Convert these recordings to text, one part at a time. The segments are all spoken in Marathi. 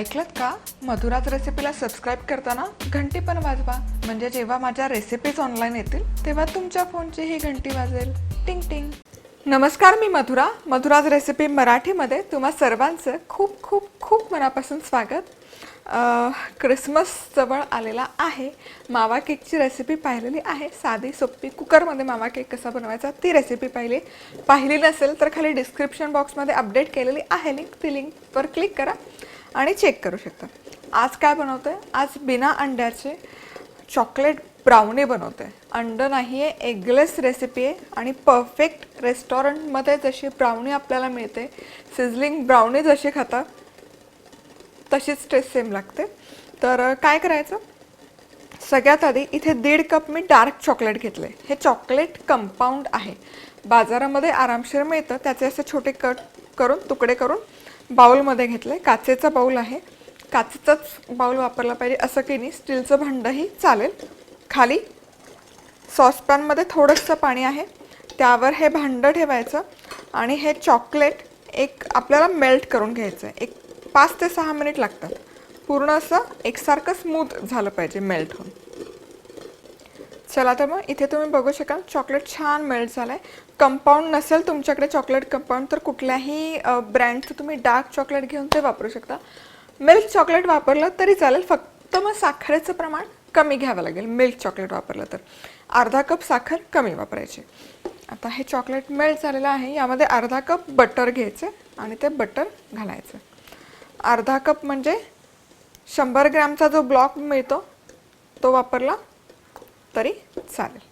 ऐकलत का? मधुराज रेसिपीला सबस्क्राईब करताना घंटी पण वाजवा. म्हणजे जेव्हा माझ्या रेसिपीज ऑनलाईन येतील तेव्हा तुमच्या फोनची ही घंटी वाजेल. टिंग टिंग. नमस्कार मी मधुरा. मधुराज रेसिपी मराठीमध्ये तुम्हा सर्वांचं खूप खूप खूप मनापासून स्वागत. क्रिसमस जवळ आलेला आहे. मावा केकची रेसिपी पाहिलेली आहे. साधी सोपी कुकरमध्ये मावा केक कसा बनवायचा ती रेसिपी पाहिली. पाहिली नसेल तर खाली डिस्क्रिप्शन बॉक्समध्ये अपडेट केलेली आहे लिंक ती लिंकवर क्लिक करा. आणि चेक करू शकता. आज काय बनवतोय? आज बिना अंड्याचे चॉकलेट ब्राउनी बनवते अंड नाही आहे एगलेस रेसिपी आहे आणि परफेक्ट रेस्टॉरंटमध्ये जशी ब्राउनी आपल्याला मिळते सिझलिंग ब्राउनी जशी खातात तशीच टेस्ट सेम लागते. तर काय करायचं? सगळ्यात आधी इथे दीड कप मी डार्क चॉकलेट घेतले. हे चॉकलेट कंपाऊंड आहे. बाजारामध्ये आरामशीर मिळतं. त्याचे असे छोटे कट करून तुकडे करून बाऊलमध्ये घेतलं आहे काचेचा बाऊल आहे. काचेचाच बाऊल वापरला पाहिजे असं की नाही स्टीलचं भांडंही चालेल. खाली सॉसपॅनमध्ये थोडंसं पाणी आहे. त्यावर हे भांडं ठेवायचं आणि हे चॉकलेट एक आपल्याला मेल्ट करून घ्यायचं आहे एक पाच ते सहा मिनिट लागतात. पूर्ण असं एकसारखं स्मूथ झालं पाहिजे मेल्ट होऊन. चला तर मग इथे तुम्ही बघू शकाल चॉकलेट छान मेल्ट झालं आहे कंपाऊंड नसेल तुमच्याकडे चॉकलेट कंपाऊंड तर कुठल्याही ब्रँडचं तुम्ही डार्क चॉकलेट घेऊन ते वापरू शकता. मिल्क चॉकलेट वापरलं तरी चालेल फक्त मग साखरेचं प्रमाण कमी घ्यावं लागेल मिल्क चॉकलेट वापरलं तर. अर्धा कप साखर कमी वापरायची. आता हे चॉकलेट मेल्ट झालेलं आहे यामध्ये अर्धा कप बटर घ्यायचं आणि ते बटर घालायचं. अर्धा कप म्हणजे शंभर ग्रॅमचा जो ब्लॉक मिळतो तो वापरला तरी चालेल.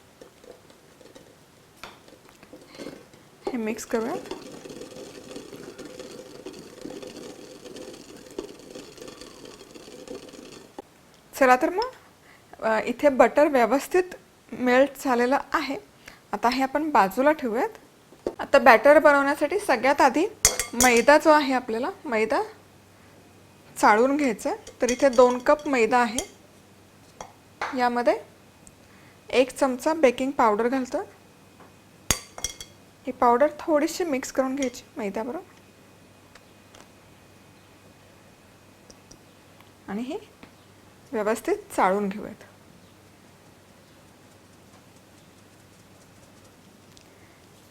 हे मिक्स करूया. चला तर मग इथे बटर व्यवस्थित मेल्ट झालेलं आहे. आता हे आपण बाजूला ठेवूयात. आता बॅटर बनवण्यासाठी सगळ्यात आधी मैदा जो आहे आपल्याला मैदा चाळून घ्यायचा आहे. तर इथे दोन कप मैदा आहे. यामध्ये एक चमचा बेकिंग पावडर घालतो ही पावडर थोडीशी मिक्स करून घ्यायची मैद्याबरोबर आणि हे व्यवस्थित चाळून घेऊयात.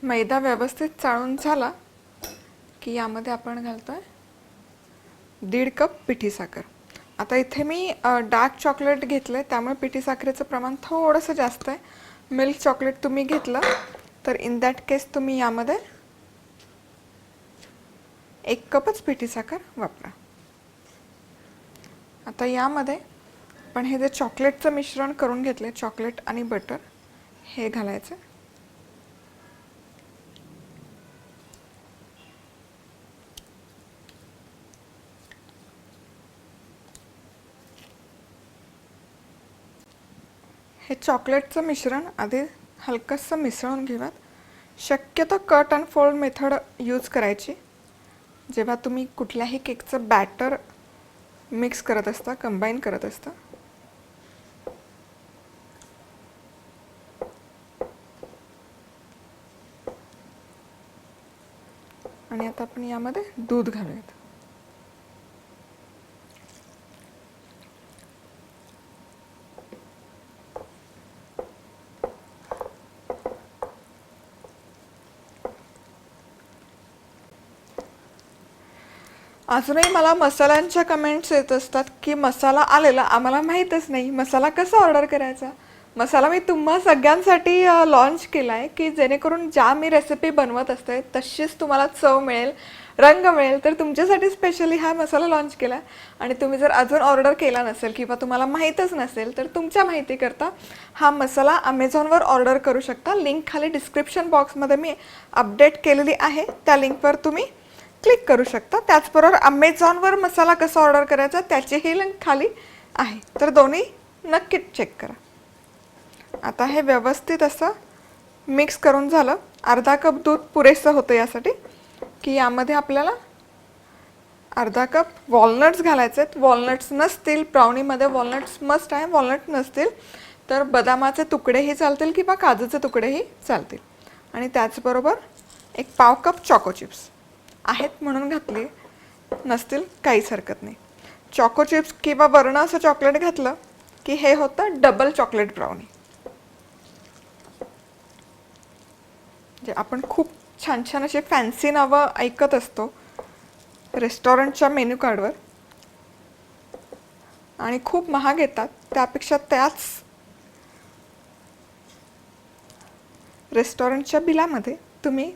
मैदा व्यवस्थित चाळून झाला की यामध्ये आपण घालतोय दीड कप पिठी साखर. आता इथे मी डार्क चॉकलेट घेतलं आहे त्यामुळे पिठी साखरेचं प्रमाण थोडंसं जास्त आहे. मिल्क चॉकलेट तुम्ही घेतलं तर इन दॅट केस तुम्ही यामध्ये एक कपच पिठी साखर वापरा. आता यामध्ये पण हे जे चॉकलेटचं मिश्रण करून घेतलं आहे चॉकलेट आणि बटर हे घालायचं. हे चॉकलेटचं मिश्रण आधी हलकंसं मिसळून घेऊयात. शक्यतो cut and fold method use करायची. जेव्हा तुम्ही कुठल्याही केकचं बॅटर मिक्स करत असता कंबाईन करत असता. आणि आता आपण यामध्ये दूध घालूयात. अजूनही मला मसाल्यांच्या कमेंट्स येत असतात की मसाला आलेला आम्हाला माहीतच नाही. मसाला कसा ऑर्डर करायचा? मसाला मी तुम्हा सगळ्यांसाठी लॉन्च केला आहे की जेणेकरून ज्या मी रेसिपी बनवत असते तशीच तुम्हाला चव मिळेल रंग मिळेल. तर तुमच्यासाठी स्पेशली हा मसाला लॉन्च केला आहे आणि तुम्ही जर अजून ऑर्डर केला नसेल किंवा तुम्हाला माहीतच नसेल तर तुमच्या माहितीकरता हा मसाला अमेझॉनवर ऑर्डर करू शकता. लिंक खाली डिस्क्रिप्शन बॉक्समध्ये मी अपडेट केलेली आहे. त्या लिंकवर तुम्ही क्लिक करू शकता. त्याचबरोबर अमेझॉनवर मसाला कसा ऑर्डर करायचा त्याचीही लिंक खाली आहे. तर दोन्ही नक्कीच चेक करा. आता हे व्यवस्थित असं मिक्स करून झालं. अर्धा कप दूध पुरेसं होतं यासाठी की यामध्ये आपल्याला अर्धा कप वॉलनट्स घालायचे आहेत. वॉलनट्स नसतील ब्राउनीमध्ये वॉलनट्स मस्ट आहे वॉलनट नसतील तर बदामाचे तुकडेही चालतील किंवा काजूचे तुकडेही चालतील. आणि त्याचबरोबर एक पाव कप चॉको चिप्स आहेत म्हणून घातले नसतील काहीच हरकत नाही. चॉको चिप्स किंवा वर्ण असं चॉकलेट घातलं की हे होतं डबल चॉकलेट ब्राउनी जे आपण खूप छान छान असे फॅन्सी नावं ऐकत असतो रेस्टॉरंटच्या मेन्यू कार्डवर आणि खूप महाग येतात त्यापेक्षा त्याच रेस्टॉरंटच्या बिलामध्ये तुम्ही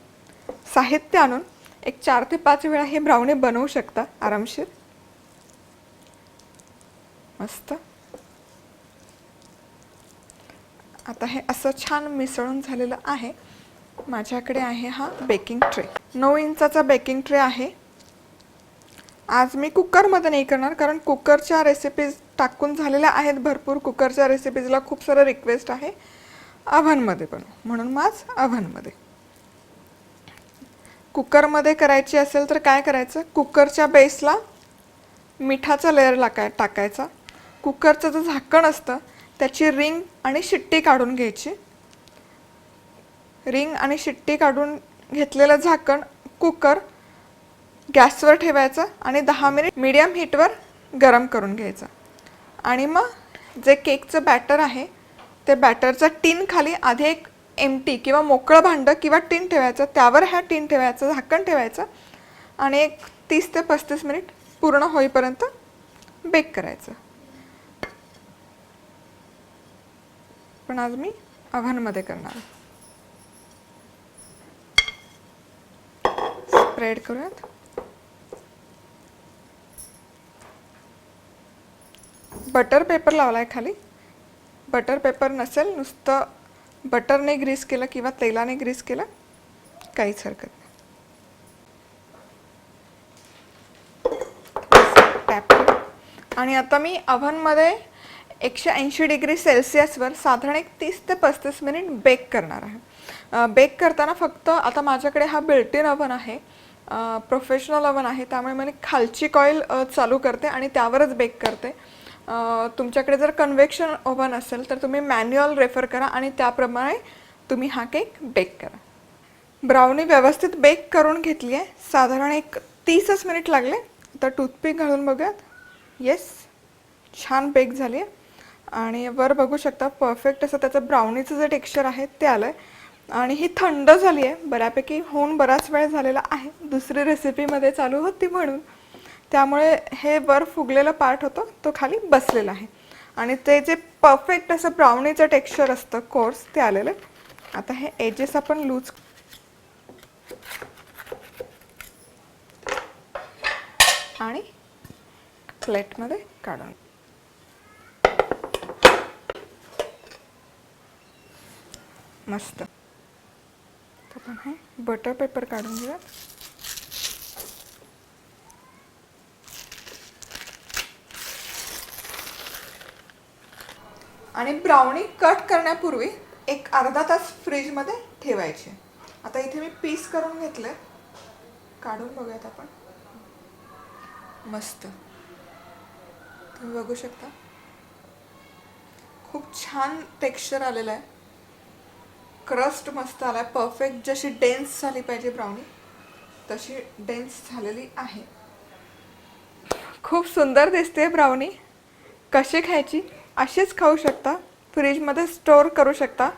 साहित्य आणून एक चार ते पाच वेळा हे ब्राउनी बनवू शकता आरामशीर. मस्त. आता हे असं छान मिसळून झालेलं आहे. माझ्याकडे आहे हा बेकिंग ट्रे नऊ इंचाचा बेकिंग ट्रे आहे. आज मी कुकरमध्ये नाही करणार कारण कुकरच्या रेसिपीज टाकून झालेल्या आहेत भरपूर. कुकरच्या रेसिपीजला खूप सारं रिक्वेस्ट आहे. अव्हनमध्ये पण म्हणून मग आज अव्हनमध्ये कुकरमध्ये करायची असेल तर काय करायचं? कुकरच्या बेसला मिठाचा लेअर लाकाय टाकायचा. कुकरचं जे झाकण असतं त्याची रिंग आणि शिट्टी काढून घ्यायची. रिंग आणि शिट्टी काढून घेतलेलं झाकण कुकर गॅसवर ठेवायचं आणि दहा मिनिट मीडियम हीटवर गरम करून घ्यायचं. आणि मग जे केकचं बॅटर आहे ते बॅटरचं टीन खाली आधी एक एमटी किंवा मोकळं भांडं किंवा टीन ठेवायचं त्यावर ह्या टीन ठेवायचं झाकण ठेवायचं आणि एक तीस ते पस्तीस मिनिट पूर्ण होईपर्यंत बेक करायचं. पण आज मी अव्हनमध्ये करणार. स्प्रेड करूयात. बटर पेपर लावलाय खाली. बटर पेपर नसेल नुसतं बटरने ग्रीस केलं किंवा तेलाने ग्रीस केलं काहीच हरकत नाही. आणि आता मी अव्हनमध्ये एकशे ऐंशी डिग्री सेल्सिअसवर साधारण एक तीस ते पस्तीस मिनिट बेक करणार आहे. बेक करताना फक्त आता माझ्याकडे हा बिल्टिन अव्हन आहे. प्रोफेशनल अव्हन आहे त्यामुळे मी खालची कॉईल चालू करते आणि त्यावरच बेक करते. तुमच्याकडे जर कन्व्हेक्शन ओव्हन असेल तर तुम्ही मॅन्युअल रेफर करा आणि त्याप्रमाणे तुम्ही हा केक बेक करा. ब्राउनी व्यवस्थित बेक करून घेतली आहे साधारण एक तीसच मिनिट लागले. तर टूथपिक घालून बघूयात. येस छान बेक झाली आहे आणि वर बघू शकता परफेक्ट असं त्याचं ब्राउनीचं जे टेक्स्चर आहे ते आलं आहे आणि ही थंड झाली आहे बऱ्यापैकी होऊन बराच वेळ झालेला आहे. दुसरी रेसिपीमध्ये चालू होती म्हणून. त्यामुळे हे वर फुगलेला पार्ट होतं तो खाली बसलेला आहे. आणि ते जे परफेक्ट असं ब्राउनीचं टेक्स्चर असतं कोर्स ते आलेलं. आहे आता हे एजेस आपण लूज आणि प्लेटमध्ये काढून. मस्त. आपण हे बटर पेपर काढून घेऊयात. आणि ब्राउनी कट करण्यापूर्वी एक अर्धा तास फ्रीजमध्ये ठेवायचे. आता इथे मी पीस करून घेतले काढून बघूयात आपण. मस्त. तुम्ही बघू शकता. खूप छान टेक्स्चर आलेलं आहे. क्रस्ट मस्त आला आहे परफेक्ट जशी डेन्स झाली पाहिजे ब्राउनी तशी डेन्स झालेली आहे. खूप सुंदर दिसते ब्राउनी कशी खायची? अशीच खाऊ शकता फ्रीजमध्ये स्टोअर करू शकता.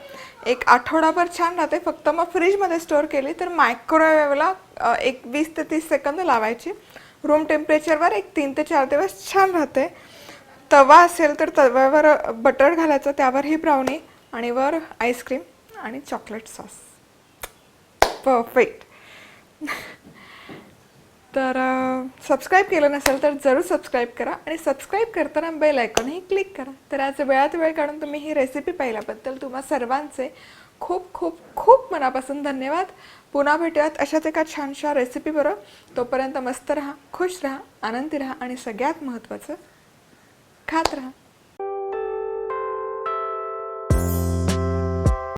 एक आठवडाभर छान राहते फक्त मग फ्रीजमध्ये स्टोअर केली तर मायक्रोवेव्हला एक वीस ते तीस सेकंद लावायची. रूम टेम्परेचरवर एक तीन ते चार दिवस छान राहते. तवा असेल तर तव्यावर बटर घालायचं त्यावर ही ब्राउनी आणि वर आईस्क्रीम आणि चॉकलेट सॉस. परफेक्ट. तर सबस्क्राईब केलं नसेल तर जरूर सबस्क्राईब करा आणि सबस्क्राईब करताना बेल आयकॉनही क्लिक करा. तर आज वेळात वेळ काढून तुम्ही ही रेसिपी पाहिल्याबद्दल तुम्हा सर्वांचे खूप खूप खूप मनापासून धन्यवाद. पुन्हा भेटूयात अशाच एका छानशा रेसिपीबरोबर तोपर्यंत मस्त राहा खुश राहा आनंदी राहा आणि सगळ्यात महत्त्वाचं खात राहा.